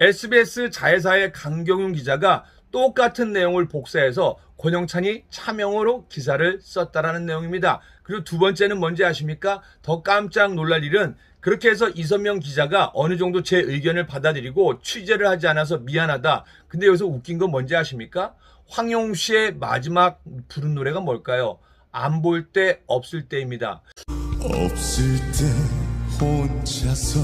SBS 자회사의 강경윤 기자가 똑같은 내용을 복사해서 권영찬이 차명으로 기사를 썼다라는 내용입니다. 그리고 두 번째는 뭔지 아십니까? 더 깜짝 놀랄 일은 그렇게 해서 이선명 기자가 어느 정도 제 의견을 받아들이고 취재를 하지 않아서 미안하다. 근데 여기서 웃긴 건 뭔지 아십니까? 황용 씨의 마지막 부른 노래가 뭘까요? 안 볼 때 없을 때입니다. 없을 때 혼자서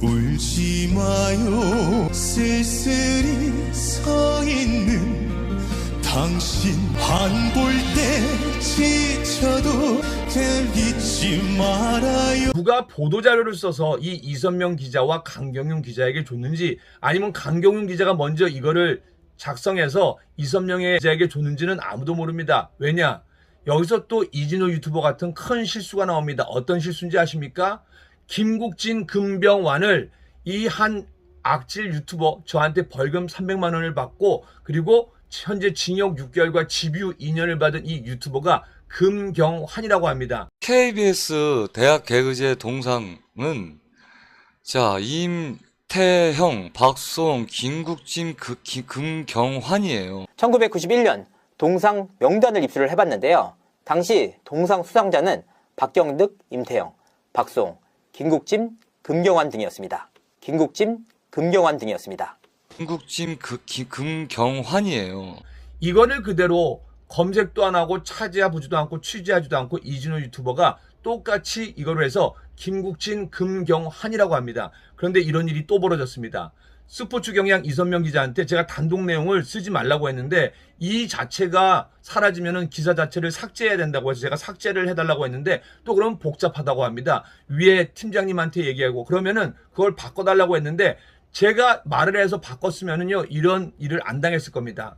울지 마요 쓸쓸히 서 있는 당신 안 볼 때 지쳐도 들리지 말아요 누가 보도자료를 써서 이 이선명 기자와 강경윤 기자에게 줬는지 아니면 강경윤 기자가 먼저 이거를 작성해서 이선명의 기자에게 줬는지는 아무도 모릅니다. 왜냐? 여기서 또 이진호 유튜버 같은 큰 실수가 나옵니다. 어떤 실수인지 아십니까? 김국진 금병완을 이 한 악질 유튜버 저한테 벌금 300만 원을 받고 그리고 현재 징역 6개월과 집유 2년을 받은 이 유튜버가 금경환이라고 합니다. KBS 대학 개그제 동상은 자 임태형, 박송, 김국진, 그, 기- 금경환이에요. 1991년 동상 명단을 입수를 해봤는데요. 당시 동상 수상자는 박경득, 임태영, 박송, 김국진, 금경환 등이었습니다. 김국진, 금경환 등이었습니다. 김국진, 그, 기- 금경환이에요. 이거를 그대로 검색도 안 하고 찾아보지도 않고 취재하지도 않고 이진호 유튜버가 똑같이 이거를 해서 김국진 금경환이라고 합니다. 그런데 이런 일이 또 벌어졌습니다. 스포츠 경향 이선명 기자한테 제가 단독 내용을 쓰지 말라고 했는데 이 자체가 사라지면은 기사 자체를 삭제해야 된다고 해서 제가 삭제를 해달라고 했는데 또 그러면 복잡하다고 합니다. 위에 팀장님한테 얘기하고 그러면은 그걸 바꿔달라고 했는데 제가 말을 해서 바꿨으면은요 이런 일을 안 당했을 겁니다.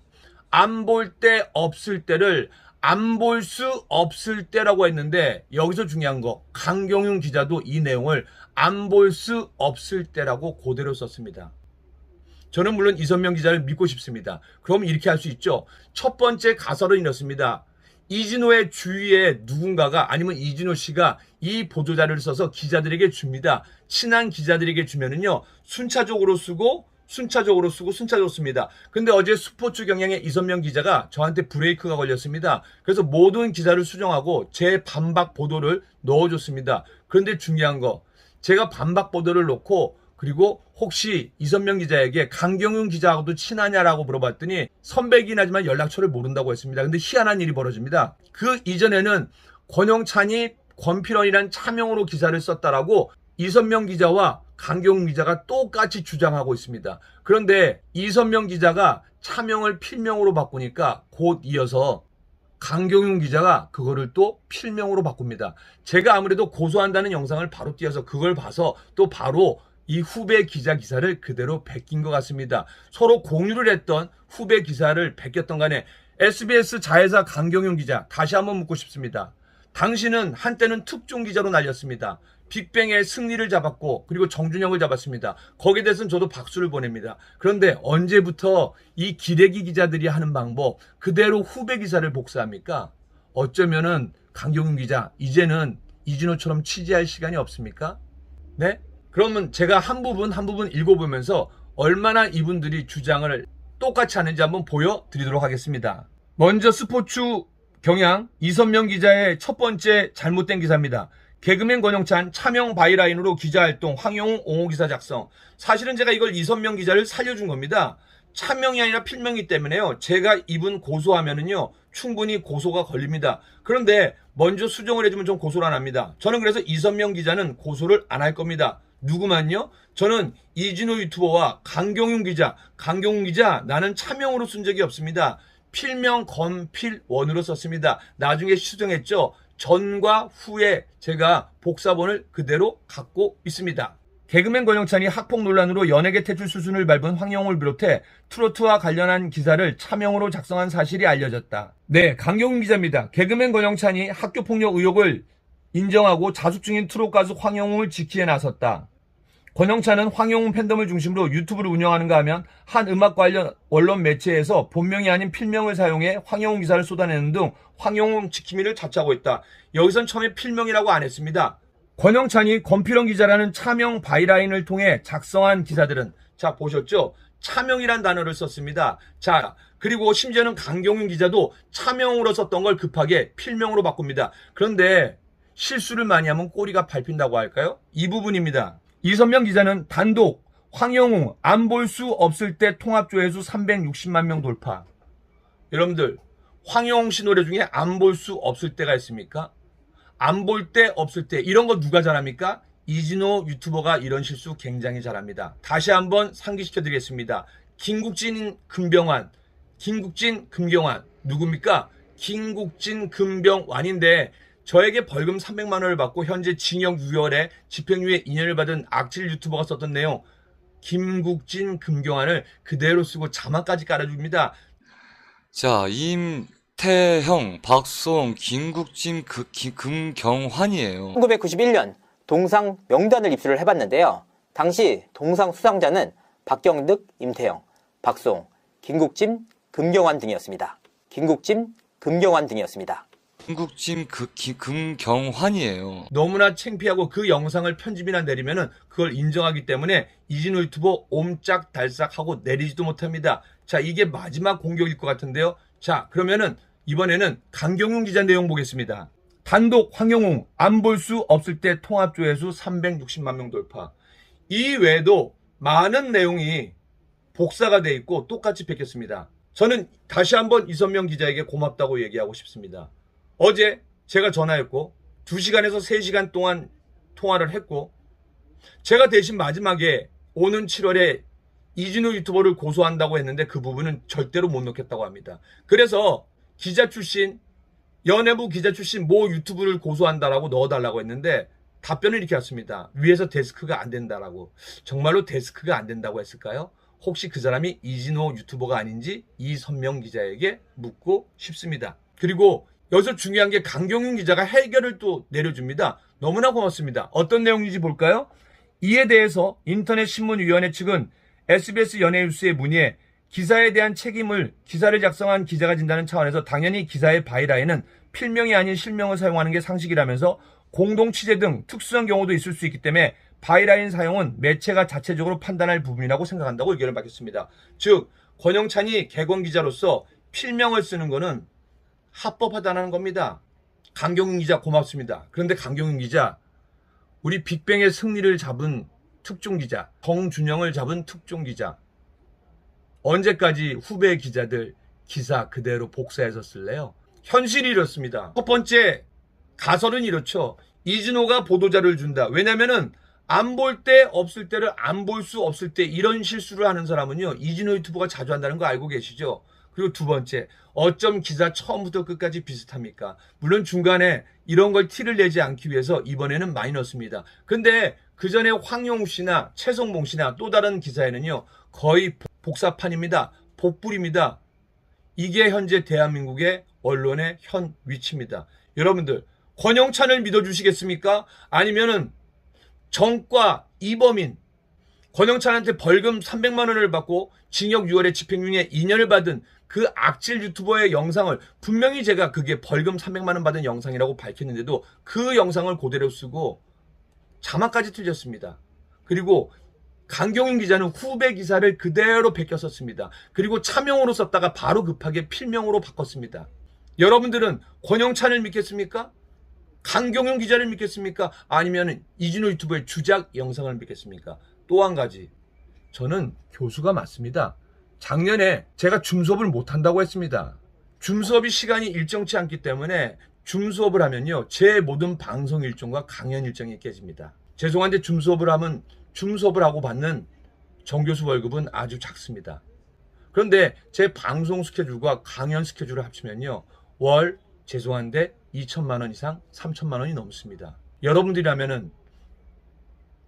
안 볼 때 없을 때를 안 볼 수 없을 때라고 했는데 여기서 중요한 거 강경윤 기자도 이 내용을 안 볼 수 없을 때라고 그대로 썼습니다. 저는 물론 이선명 기자를 믿고 싶습니다. 그럼 이렇게 할 수 있죠. 첫 번째 가설은 이렇습니다. 이진호의 주위에 누군가가 아니면 이진호 씨가 이 보도자료를 써서 기자들에게 줍니다. 친한 기자들에게 주면은요, 순차적으로 쓰고, 순차적으로 쓰고, 순차적으로 씁니다. 근데 어제 스포츠 경향의 이선명 기자가 저한테 브레이크가 걸렸습니다. 그래서 모든 기사를 수정하고 제 반박 보도를 넣어줬습니다. 그런데 중요한 거, 제가 반박 보도를 놓고 그리고 혹시 이선명 기자에게 강경윤 기자하고도 친하냐라고 물어봤더니 선배긴 하지만 연락처를 모른다고 했습니다. 근데 희한한 일이 벌어집니다. 그 이전에는 권영찬이 권필원이란 차명으로 기사를 썼다라고 이선명 기자와 강경윤 기자가 똑같이 주장하고 있습니다. 그런데 이선명 기자가 차명을 필명으로 바꾸니까 곧 이어서 강경윤 기자가 그거를 또 필명으로 바꿉니다. 제가 아무래도 고소한다는 영상을 바로 띄어서 그걸 봐서 또 바로 이 후배 기자 기사를 그대로 베낀 것 같습니다. 서로 공유를 했던 후배 기사를 베꼈던 간에 SBS 자회사 강경윤 기자 다시 한번 묻고 싶습니다. 당신은 한때는 특종 기자로 날렸습니다. 빅뱅의 승리를 잡았고 그리고 정준영을 잡았습니다. 거기에 대해서는 저도 박수를 보냅니다. 그런데 언제부터 이 기레기 기자들이 하는 방법 그대로 후배 기사를 복사합니까? 어쩌면은 강경윤 기자 이제는 이진호처럼 취재할 시간이 없습니까? 네? 그러면 제가 한 부분 한 부분 읽어보면서 얼마나 이분들이 주장을 똑같이 하는지 한번 보여드리도록 하겠습니다. 먼저 스포츠 경향 이선명 기자의 첫 번째 잘못된 기사입니다. 개그맨 권영찬 차명 바이라인으로 기자 활동 황용우 옹호 기사 작성. 사실은 제가 이걸 이선명 기자를 살려준 겁니다. 차명이 아니라 필명이기 때문에요. 제가 이분 고소하면은요 충분히 고소가 걸립니다. 그런데 먼저 수정을 해주면 좀 고소를 안 합니다. 저는 그래서 이선명 기자는 고소를 안 할 겁니다. 누구만요? 저는 이진호 유튜버와 강경윤 기자, 강경윤 기자 나는 차명으로 쓴 적이 없습니다. 필명 건필원으로 썼습니다. 나중에 수정했죠. 전과 후에 제가 복사본을 그대로 갖고 있습니다. 개그맨 권영찬이 학폭 논란으로 연예계 퇴출 수순을 밟은 황영호를 비롯해 트로트와 관련한 기사를 차명으로 작성한 사실이 알려졌다. 네, 강경훈 기자입니다. 개그맨 권영찬이 학교폭력 의혹을 인정하고 자숙 중인 트롯 가수 황영웅을 지키에 나섰다. 권영찬은 황영웅 팬덤을 중심으로 유튜브를 운영하는가 하면 한 음악 관련 언론 매체에서 본명이 아닌 필명을 사용해 황영웅 기사를 쏟아내는 등 황영웅 지킴이를 자처하고 있다. 여기선 처음에 필명이라고 안 했습니다. 권영찬이 권필원 기자라는 차명 바이라인을 통해 작성한 기사들은 자, 보셨죠? 차명이란 단어를 썼습니다. 자, 그리고 심지어는 강경윤 기자도 차명으로 썼던 걸 급하게 필명으로 바꿉니다. 그런데 실수를 많이 하면 꼬리가 밟힌다고 할까요? 이 부분입니다. 이선명 기자는 단독 황영웅 안 볼 수 없을 때 통합 조회수 360만 명 돌파. 여러분들 황영웅 씨 노래 중에 안 볼 수 없을 때가 있습니까? 안 볼 때 없을 때 이런 거 누가 잘합니까? 이진호 유튜버가 이런 실수 굉장히 잘합니다. 다시 한번 상기시켜 드리겠습니다. 김국진 금병환 김국진 금경환 누굽니까? 김국진 금병환인데 저에게 벌금 300만 원을 받고 현재 징역 6개월에 집행유예 2년을 받은 악질 유튜버가 썼던 내용 김국진 금경환을 그대로 쓰고 자막까지 깔아줍니다. 자, 임태형, 박송, 김국진 그, 기- 금경환이에요. 1991년 동상 명단을 입수를 해봤는데요. 당시 동상 수상자는 박경득, 임태영, 박송, 김국진, 금경환 등이었습니다. 김국진, 금경환 등이었습니다. 김국진 그, 기- 금경환이에요. 너무나 창피하고 그 영상을 편집이나 내리면은 그걸 인정하기 때문에 이진호 유튜버 옴짝달싹하고 내리지도 못합니다. 자, 이게 마지막 공격일 것 같은데요. 자, 그러면은 이번에는 강경훈 기자 내용 보겠습니다. 단독 황영웅 안 볼 수 없을 때 통합 조회수 360만 명 돌파. 이 외에도 많은 내용이 복사가 돼 있고 똑같이 베꼈습니다. 저는 다시 한번 이선명 기자에게 고맙다고 얘기하고 싶습니다. 어제 제가 전화했고 2시간에서 3시간 동안 통화를 했고 제가 대신 마지막에 오는 7월에 이진우 유튜버를 고소한다고 했는데 그 부분은 절대로 못 넣겠다고 합니다. 그래서 기자 출신 연예부 기자 출신 모 유튜브를 고소한다라고 넣어달라고 했는데 답변을 이렇게 왔습니다. 위에서 데스크가 안 된다라고. 정말로 데스크가 안 된다고 했을까요? 혹시 그 사람이 이진호 유튜버가 아닌지 이선명 기자에게 묻고 싶습니다. 그리고 여기서 중요한 게 강경윤 기자가 해결을 또 내려줍니다. 너무나 고맙습니다. 어떤 내용인지 볼까요? 이에 대해서 인터넷 신문위원회 측은 SBS 연예뉴스에 문의해 기사에 대한 책임을 기사를 작성한 기자가 진다는 차원에서 당연히 기사의 바이라인은 필명이 아닌 실명을 사용하는 게 상식이라면서 공동 취재 등 특수한 경우도 있을 수 있기 때문에 바이라인 사용은 매체가 자체적으로 판단할 부분이라고 생각한다고 의견을 밝혔습니다. 즉 권영찬이 개건 기자로서 필명을 쓰는 거는 합법하다는 겁니다. 강경윤 기자 고맙습니다. 그런데 강경윤 기자 우리 빅뱅의 승리를 잡은 특종 기자, 정준영을 잡은 특종 기자. 언제까지 후배 기자들 기사 그대로 복사해서 쓸래요? 현실이 이렇습니다. 첫 번째, 가설은 이렇죠. 이진호가 보도자를 준다. 왜냐면은 안 볼 때 없을 때를 안 볼 수 없을 때 이런 실수를 하는 사람은요. 이진호 유튜브가 자주 한다는 거 알고 계시죠? 그리고 두 번째, 어쩜 기사 처음부터 끝까지 비슷합니까? 물론 중간에 이런 걸 티를 내지 않기 위해서 이번에는 넣습니다. 근데 그 전에 황용우 씨나 최성봉 씨나 또 다른 기사에는요, 거의 복사판입니다. 복불입니다. 이게 현재 대한민국의 언론의 현 위치입니다. 여러분들, 권영찬을 믿어주시겠습니까? 아니면은 정과 이범인, 권영찬한테 벌금 300만 원을 받고 징역 6월에 집행유예 2년을 받은 그 악질 유튜버의 영상을 분명히 제가 그게 벌금 300만 원 받은 영상이라고 밝혔는데도 그 영상을 그대로 쓰고 자막까지 틀렸습니다. 그리고 강경윤 기자는 후배 기사를 그대로 베껴 썼습니다. 그리고 차명으로 썼다가 바로 급하게 필명으로 바꿨습니다. 여러분들은 권영찬을 믿겠습니까? 강경윤 기자를 믿겠습니까? 아니면 이진호 유튜브의 주작 영상을 믿겠습니까? 또 한 가지. 저는 교수가 맞습니다. 작년에 제가 줌 수업을 못 한다고 했습니다. 줌 수업이 시간이 일정치 않기 때문에 줌 수업을 하면요. 제 모든 방송 일정과 강연 일정이 깨집니다. 죄송한데 줌 수업을 하면 줌 수업을 하고 받는 정교수 월급은 아주 작습니다. 그런데 제 방송 스케줄과 강연 스케줄을 합치면요. 월 죄송한데 2천만 원 이상 3천만 원이 넘습니다. 여러분들이라면은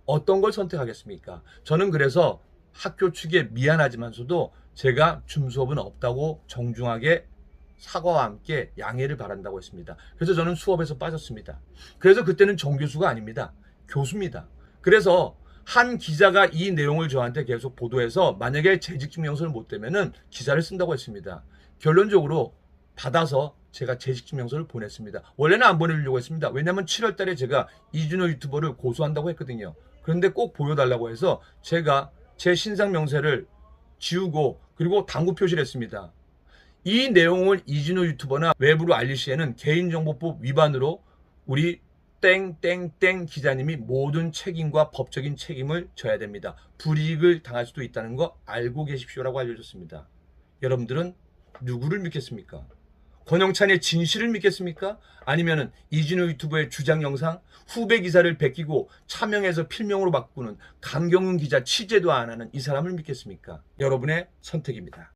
어떤 걸 선택하겠습니까? 저는 그래서 학교 측에 미안하지만서도 제가 줌 수업은 없다고 정중하게 사과와 함께 양해를 바란다고 했습니다. 그래서 저는 수업에서 빠졌습니다. 그래서 그때는 정교수가 아닙니다. 교수입니다. 그래서 한 기자가 이 내용을 저한테 계속 보도해서 만약에 재직증명서를 못 대면은 기사를 쓴다고 했습니다. 결론적으로 받아서 제가 재직증명서를 보냈습니다. 원래는 안 보내려고 했습니다. 왜냐면 7월 달에 제가 이준호 유튜버를 고소한다고 했거든요. 그런데 꼭 보여달라고 해서 제가 제 신상 명세를 지우고 그리고 당구 표시를 했습니다. 이 내용을 이진호 유튜버나 외부로 알릴 시에는 개인정보법 위반으로 우리 땡땡땡 기자님이 모든 책임과 법적인 책임을 져야 됩니다. 불이익을 당할 수도 있다는 거 알고 계십시오라고 알려줬습니다. 여러분들은 누구를 믿겠습니까? 권영찬의 진실을 믿겠습니까? 아니면은 이진우 유튜버의 주장 영상 후배 기사를 베끼고 차명해서 필명으로 바꾸는 강경훈 기자 취재도 안 하는 이 사람을 믿겠습니까? 여러분의 선택입니다.